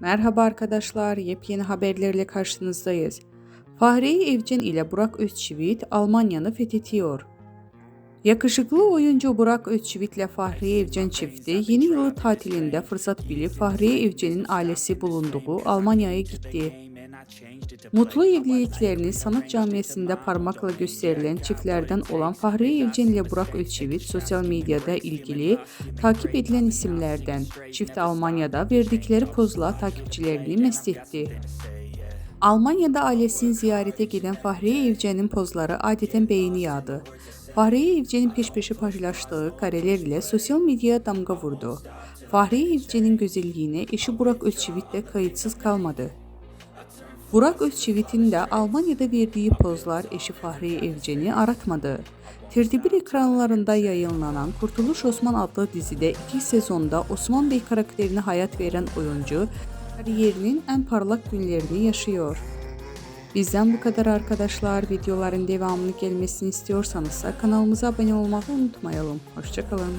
Merhaba arkadaşlar, yepyeni haberlerle karşınızdayız. Fahriye Evcen ile Burak Özçivit Almanya'nı fethediyor. Yakışıklı oyuncu Burak Özçivit ile Fahriye Evcen çifti yeni yılı tatilinde fırsat bilip Fahriye Evcen'in ailesi bulunduğu Almanya'ya gitti. Mutlu evliliklerini sanat camiasında parmakla gösterilen çiftlerden olan Fahriye Evcen ile Burak Özçivit sosyal medyada ilgili takip edilen isimlerden. Çift Almanya'da verdikleri pozla takipçilerini mest etti. Almanya'da ailesini ziyarete giden Fahriye Evcen'in pozları adeten beğeni yağdı. Fahriye Evcen'in peş peşe paylaştığı kareler ile sosyal medyaya damga vurdu. Fahriye Evcen'in güzelliğine eşi Burak Özçivit de kayıtsız kalmadı. Burak Özçivit'in de Almanya'da verdiği pozlar eşi Fahriye Evcen'i aratmadı. Tertibir ekranlarında yayınlanan Kurtuluş Osman adlı dizide iki sezonda Osman Bey karakterine hayat veren oyuncu kariyerinin en parlak günlerini yaşıyor. Bizden bu kadar arkadaşlar. Videoların devamını gelmesini istiyorsanız kanalımıza abone olmayı unutmayalım. Hoşçakalın.